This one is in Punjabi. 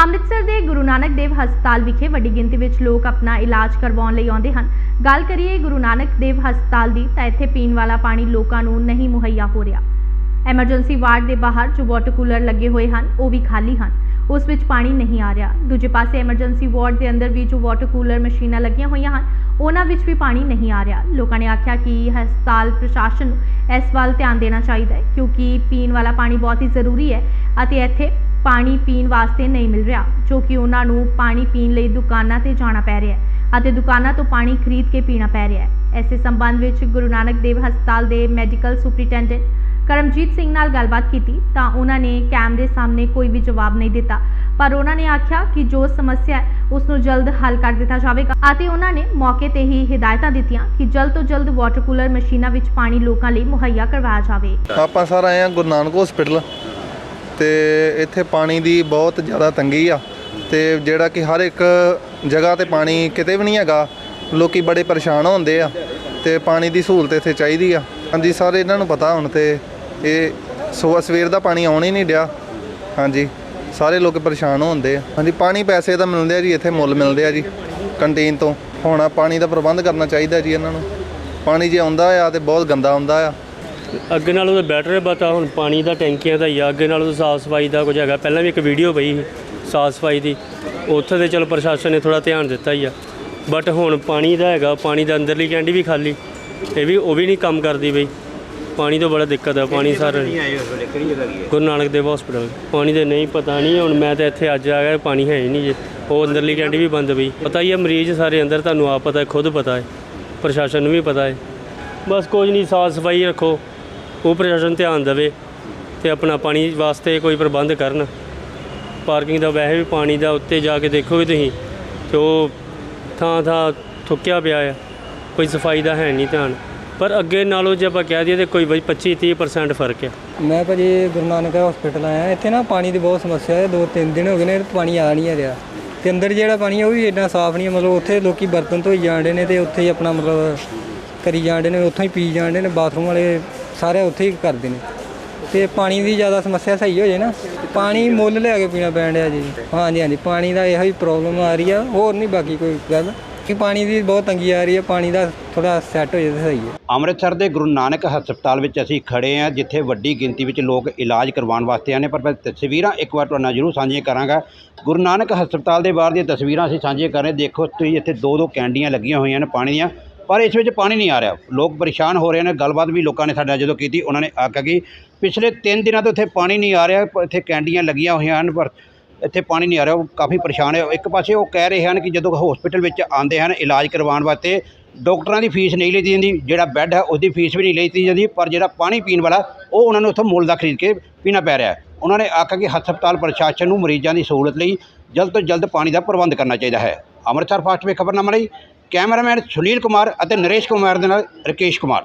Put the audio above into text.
ਅੰਮ੍ਰਿਤਸਰ ਦੇ ਗੁਰੂ ਨਾਨਕ ਦੇਵ ਹਸਪਤਾਲ ਵਿਖੇ ਵੱਡੀ ਗਿਣਤੀ ਵਿੱਚ ਲੋਕ ਆਪਣਾ ਇਲਾਜ ਕਰਵਾਉਣ ਲਈ ਆਉਂਦੇ ਹਨ। ਗੱਲ ਕਰੀਏ ਗੁਰੂ ਨਾਨਕ ਦੇਵ ਹਸਪਤਾਲ ਦੀ, ਤਾਂ ਇੱਥੇ ਪੀਣ ਵਾਲਾ ਪਾਣੀ ਲੋਕਾਂ ਨੂੰ ਨਹੀਂ ਮੁਹੱਈਆ ਹੋ ਰਿਹਾ। ਐਮਰਜੈਂਸੀ ਵਾਰਡ ਦੇ ਬਾਹਰ ਜੋ ਵਾਟਰ ਕੂਲਰ ਲੱਗੇ ਹੋਏ ਹਨ, ਉਹ ਵੀ ਖਾਲੀ ਹਨ। ਉਸ ਵਿੱਚ ਪਾਣੀ ਨਹੀਂ ਆ ਰਿਹਾ। ਦੂਜੇ ਪਾਸੇ ਐਮਰਜੈਂਸੀ ਵਾਰਡ ਦੇ ਅੰਦਰ ਵੀ ਜੋ ਵਾਟਰ ਕੂਲਰ ਮਸ਼ੀਨਾਂ ਲੱਗੀਆਂ ਹੋਈਆਂ ਹਨ, ਉਹਨਾਂ ਵਿੱਚ ਵੀ ਪਾਣੀ ਨਹੀਂ ਆ ਰਿਹਾ। ਲੋਕਾਂ ਨੇ ਆਖਿਆ ਕਿ ਹਸਪਤਾਲ ਪ੍ਰਸ਼ਾਸਨ ਨੂੰ ਇਸ ਵੱਲ ਧਿਆਨ ਦੇਣਾ ਚਾਹੀਦਾ ਹੈ, ਕਿਉਂਕਿ ਪੀਣ ਵਾਲਾ ਪਾਣੀ ਬਹੁਤ ਹੀ ਜ਼ਰੂਰੀ ਹੈ ਅਤੇ ਇੱਥੇ ਪਾਣੀ ਪੀਣ ਵਾਸਤੇ ਨਹੀਂ ਮਿਲ ਰਿਹਾ, ਜੋ ਕਿ ਉਹਨਾਂ ਨੂੰ ਪਾਣੀ ਪੀਣ ਲਈ ਦੁਕਾਨਾਂ ਤੇ ਜਾਣਾ ਪੈ ਰਿਹਾ ਹੈ ਅਤੇ ਦੁਕਾਨਾਂ ਤੋਂ ਪਾਣੀ ਖਰੀਦ ਕੇ ਪੀਣਾ ਪੈ ਰਿਹਾ ਹੈ। ਐਸੇ ਸੰਬੰਧ ਵਿੱਚ ਗੁਰੂ ਨਾਨਕ ਦੇਵ ਹਸਪਤਾਲ ਦੇ ਮੈਡੀਕਲ ਸੁਪਰੀਟੈਂਡੈਂਟ ਕਰਮਜੀਤ ਸਿੰਘ ਨਾਲ ਗੱਲਬਾਤ ਕੀਤੀ ਤਾਂ ਉਹਨਾਂ ਨੇ ਕੈਮਰੇ ਸਾਹਮਣੇ ਕੋਈ ਵੀ ਜਵਾਬ ਨਹੀਂ ਦਿੱਤਾ, ਪਰ ਉਹਨਾਂ ਨੇ ਆਖਿਆ ਕਿ ਜੋ ਸਮੱਸਿਆ ਹੈ ਉਸ ਨੂੰ ਜਲਦ ਹੱਲ ਕਰ ਦਿੱਤਾ ਜਾਵੇਗਾ ਅਤੇ ਉਹਨਾਂ ਨੇ ਮੌਕੇ ਤੇ ਹੀ ਹਦਾਇਤਾਂ ਦਿੱਤੀਆਂ ਕਿ ਜਲਦ ਤੋਂ ਜਲਦ ਵਾਟਰ ਕੂਲਰ ਮਸ਼ੀਨਾਂ ਵਿੱਚ ਪਾਣੀ ਲੋਕਾਂ ਲਈ ਮੁਹੱਈਆ ਕਰਵਾਇਆ ਜਾਵੇ। ਆਪਾਂ ਸਰ ਆਏ ਆ ਗੁਰੂ ਨਾਨਕ ਹਸਪੀਟਲ ਤੇ ਇੱਥੇ ਪਾਣੀ ਦੀ ਬਹੁਤ ਜ਼ਿਆਦਾ ਤੰਗੀ ਆ ਤੇ ਜਿਹੜਾ ਕਿ ਹਰ ਇੱਕ ਜਗ੍ਹਾ ਤੇ ਪਾਣੀ ਕਿਤੇ ਵੀ ਨਹੀਂ ਹੈਗਾ, ਲੋਕੀ ਬੜੇ ਪਰੇਸ਼ਾਨ ਹੁੰਦੇ ਆ ਤੇ ਪਾਣੀ ਦੀ ਸਹੂਲਤ ਇੱਥੇ ਚਾਹੀਦੀ ਆ। ਹਾਂਜੀ ਸਾਰੇ, ਇਹਨਾਂ ਨੂੰ ਪਤਾ ਹੁਣ ਤੇ ਇਹ ਸਵੇਰ ਸਵੇਰ ਦਾ ਪਾਣੀ ਆਉਣ ਹੀ ਨਹੀਂ ਡਿਆ। ਹਾਂਜੀ, ਸਾਰੇ ਲੋਕ ਪਰੇਸ਼ਾਨ ਹੁੰਦੇ ਆ। ਹਾਂਜੀ, ਪਾਣੀ ਪੈਸੇ ਤਾਂ ਮਿਲਦੇ ਆ ਜੀ, ਇੱਥੇ ਮੁੱਲ ਮਿਲਦੇ ਆ ਜੀ, ਕੰਟੀਨ ਤੋਂ। ਹੁਣ ਪਾਣੀ ਦਾ ਪ੍ਰਬੰਧ ਕਰਨਾ ਚਾਹੀਦਾ ਜੀ ਇਹਨਾਂ ਨੂੰ। ਪਾਣੀ ਜੇ ਆਉਂਦਾ ਆ ਤੇ ਬਹੁਤ ਗੰਦਾ ਆਉਂਦਾ ਆ। ਅੱਗੇ ਨਾਲੋਂ ਤਾਂ ਬੈਟਰ ਹੈ ਬਤਾ ਹੁਣ ਪਾਣੀ ਦਾ ਟੈਂਕੀਆਂ ਦਾ ਹੀ ਆ। ਅੱਗੇ ਨਾਲੋਂ ਤਾਂ ਸਾਫ਼ ਸਫ਼ਾਈ ਦਾ ਕੁਝ ਹੈਗਾ। ਪਹਿਲਾਂ ਵੀ ਇੱਕ ਵੀਡੀਓ ਪਈ ਸੀ ਸਾਫ਼ ਸਫ਼ਾਈ ਦੀ। ਉੱਥੇ ਤੇ ਚਲ ਪ੍ਰਸ਼ਾਸਨ ਨੇ ਥੋੜਾ ਧਿਆਨ ਦਿੱਤਾ ਹੀ ਆ। ਬਟ ਹੁਣ ਪਾਣੀ ਦਾ ਹੈਗਾ ਪਾਣੀ ਦਾ ਅੰਦਰਲੀ ਕੈਂਡੀ ਵੀ ਖਾਲੀ। ਇਹ ਵੀ ਉਹ ਵੀ ਨਹੀਂ ਕੰਮ ਕਰਦੀ ਬਈ ਪਾਣੀ ਤੋਂ ਬੜਾ ਦਿੱਕਤ ਆ ਪਾਣੀ ਸਾਰਾ। ਗੁਰੂ ਨਾਨਕ ਦੇਵ ਹਸਪੀਟਲ ਪਾਣੀ ਦੇ ਨਹੀਂ ਪਤਾ ਨਹੀਂ ਹੁਣ ਮੈਂ ਤਾਂ ਇੱਥੇ ਅੱਜ ਆ ਗਿਆ ਪਾਣੀ ਹੈ ਹੀ ਨਹੀਂ ਜੇ। ਉਹ ਅੰਦਰਲੀ ਕੈਂਡੀ ਵੀ ਬੰਦ ਪਈ। ਪਤਾ ਹੀ ਆ ਮਰੀਜ਼ ਸਾਰੇ ਅੰਦਰ ਤੁਹਾਨੂੰ ਆਪ ਪਤਾ ਹੈ ਖੁਦ ਪਤਾ ਹੈ। ਪ੍ਰਸ਼ਾਸਨ ਨੂੰ ਵੀ ਪਤਾ ਹੈ। ਬਸ ਕੁਝ ਨਹੀਂ ਸਾਫ਼ ਸਫ਼ਾਈ ਰੱਖੋ। ਉਹ ਪ੍ਰਸ਼ਾਸਨ ਧਿਆਨ ਦੇਵੇ ਤੇ ਆਪਣਾ ਪਾਣੀ ਵਾਸਤੇ ਕੋਈ ਪ੍ਰਬੰਧ ਕਰਨ। ਪਾਰਕਿੰਗ ਦਾ ਵੈਸੇ ਵੀ ਪਾਣੀ ਦਾ ਉੱਤੇ ਜਾ ਕੇ ਦੇਖੋਗੇ ਤੁਸੀਂ, ਤੇ ਉਹ ਥਾਂ ਥਾਂ ਥੁੱਕਿਆ ਪਿਆ ਆ, ਕੋਈ ਸਫ਼ਾਈ ਦਾ ਹੈ ਨਹੀਂ ਧਿਆਨ। ਪਰ ਅੱਗੇ ਨਾਲੋਂ ਜੇ ਆਪਾਂ ਕਹਿ ਦਈਏ ਤੇ ਕੋਈ ਬਈ 25 30% ਫ਼ਰਕ ਆ। ਮੈਂ ਭਾਜੀ ਗੁਰੂ ਨਾਨਕ ਹਸਪੀਟਲ ਆਇਆ, ਇੱਥੇ ਨਾ ਪਾਣੀ ਦੀ ਬਹੁਤ ਸਮੱਸਿਆ ਹੈ, ਦੋ ਤਿੰਨ ਦਿਨ ਹੋ ਗਏ ਨੇ ਪਾਣੀ ਆ ਨਹੀਂ ਰਿਹਾ। ਤੇ ਅੰਦਰ ਜਿਹੜਾ ਪਾਣੀ ਹੈ ਉਹ ਵੀ ਇੰਨਾ ਸਾਫ਼ ਨਹੀਂ ਹੈ ਮਤਲਬ ਉੱਥੇ ਲੋਕੀ ਬਰਤਨ ਧੋਈ ਜਾਂਦੇ ਨੇ ਤੇ ਉੱਥੇ ਹੀ ਆਪਣਾ ਮਤਲਬ ਕਰੀ ਜਾਂਦੇ ਨੇ, ਉੱਥੋਂ ਹੀ ਪੀ ਜਾਂਦੇ ਨੇ, ਬਾਥਰੂਮ ਵਾਲੇ ਸਾਰੇ ਉੱਥੇ ਹੀ ਕਰਦੇ ਨੇ। ਤੇ ਪਾਣੀ ਦੀ ਜ਼ਿਆਦਾ ਸਮੱਸਿਆ ਸਹੀ ਹੋ ਜੇ ਨਾ, ਪਾਣੀ ਮੁੱਲ ਲਿਆ ਕੇ ਪੀਣਾ ਪੈਣ ਡਿਆ ਜੀ। ਹਾਂਜੀ ਹਾਂਜੀ, ਪਾਣੀ ਦਾ ਇਹੋ ਹੀ ਪ੍ਰੋਬਲਮ ਆ ਰਹੀ ਆ, ਹੋਰ ਨਹੀਂ ਬਾਕੀ ਕੋਈ ਗੱਲ। ਕਿ ਪਾਣੀ ਦੀ ਬਹੁਤ ਤੰਗੀ ਆ ਰਹੀ ਹੈ ਪਾਣੀ ਦਾ ਥੋੜਾ ਸੈੱਟ ਹੋ ਜਾਵੇ ਤਾਂ ਸਹੀ ਹੈ। ਅੰਮ੍ਰਿਤਸਰ ਦੇ ਗੁਰੂ ਨਾਨਕ ਹਸਪਤਾਲ ਵਿੱਚ ਅਸੀਂ ਖੜੇ ਹਾਂ, ਜਿੱਥੇ ਵੱਡੀ ਗਿਣਤੀ ਵਿੱਚ ਲੋਕ ਇਲਾਜ ਕਰਵਾਉਣ ਵਾਸਤੇ ਆਨੇ ਪਰ ਮੈਂ ਤਸਵੀਰਾਂ ਇੱਕ ਵਾਰ ਤੁਹਾਡੇ ਨਾਲ ਜ਼ਰੂਰ ਸਾਂਝੀਆਂ ਕਰਾਂਗਾ। ਗੁਰੂ ਨਾਨਕ ਹਸਪਤਾਲ ਦੇ ਬਾਹਰ ਦੀਆਂ ਤਸਵੀਰਾਂ ਅਸੀਂ ਸਾਂਝੀਆਂ ਕਰ ਰਹੇ ਦੇਖੋ, ਤੁਸੀਂ ਇੱਥੇ ਦੋ ਦੋ ਕੈਂਡੀਆਂ ਲੱਗੀਆਂ ਹੋਈਆਂ ਨੇ ਪਾਣੀ ਦੀਆਂ। ਪਰ ਇਸ ਵਿੱਚ ਪਾਣੀ ਨਹੀਂ ਆ ਰਿਹਾ। ਲੋਕ ਪਰੇਸ਼ਾਨ ਹੋ ਰਹੇ ਨੇ। ਗੱਲਬਾਤ ਵੀ ਲੋਕਾਂ ਨੇ ਸਾਡੇ ਨਾਲ ਜਦੋਂ ਕੀਤੀ, ਉਹਨਾਂ ਨੇ ਆਖਿਆ ਕਿ ਪਿਛਲੇ 3 ਦਿਨਾਂ ਤੋਂ ਇੱਥੇ ਪਾਣੀ ਨਹੀਂ ਆ ਰਿਹਾ, ਇੱਥੇ ਕੈਂਡੀਆਂ ਲੱਗੀਆਂ ਹੋਈਆਂ ਹਨ, ਪਰ ਇੱਥੇ ਪਾਣੀ ਨਹੀਂ ਆ ਰਿਹਾ। ਉਹ ਕਾਫੀ ਪਰੇਸ਼ਾਨ ਹੈ। ਇੱਕ ਪਾਸੇ ਉਹ ਕਹਿ ਰਹੇ ਹਨ ਕਿ ਜਦੋਂ ਹਸਪੀਟਲ ਵਿੱਚ ਆਉਂਦੇ ਹਨ, ਇਲਾਜ ਕਰਵਾਉਣ ਵਾਸਤੇ ਡਾਕਟਰਾਂ ਦੀ ਫੀਸ ਨਹੀਂ ਲਈ ਜਾਂਦੀ, ਜਿਹੜਾ ਬੈੱਡ ਹੈ ਉਹਦੀ ਫੀਸ ਵੀ ਨਹੀਂ ਲਈ ਜਾਂਦੀ, ਪਰ ਜਿਹੜਾ ਪਾਣੀ ਪੀਣ ਵਾਲਾ, ਉਹ ਉਹਨਾਂ ਨੂੰ ਉੱਥੋਂ ਮੁੱਲ ਦਾ ਖਰੀਦ ਕੇ ਪੀਣਾ ਪੈ ਰਿਹਾ ਉਹਨਾਂ ਨੇ ਆਖਿਆ ਕਿ ਹਸਪਤਾਲ ਪ੍ਰਸ਼ਾਸਨ ਨੂੰ ਮਰੀਜ਼ਾਂ ਦੀ ਸਹੂਲਤ ਲਈ ਜਲਦ ਤੋਂ ਜਲਦ ਪਾਣੀ ਦਾ ਪ੍ਰਬੰਧ ਕਰਨਾ ਚਾਹੀਦਾ ਹੈ। ਅੰਮ੍ਰਿਤਸਰ ਫਾਸਟ ਵੇ ਖਬਰਨਾਮਾ ਲਈ ਕੈਮਰਾਮੈਨ ਸੁਨੀਲ ਕੁਮਾਰ ਅਤੇ ਨਰੇਸ਼ ਕੁਮਾਰ ਦੇ ਨਾਲ ਰਕੇਸ਼ ਕੁਮਾਰ।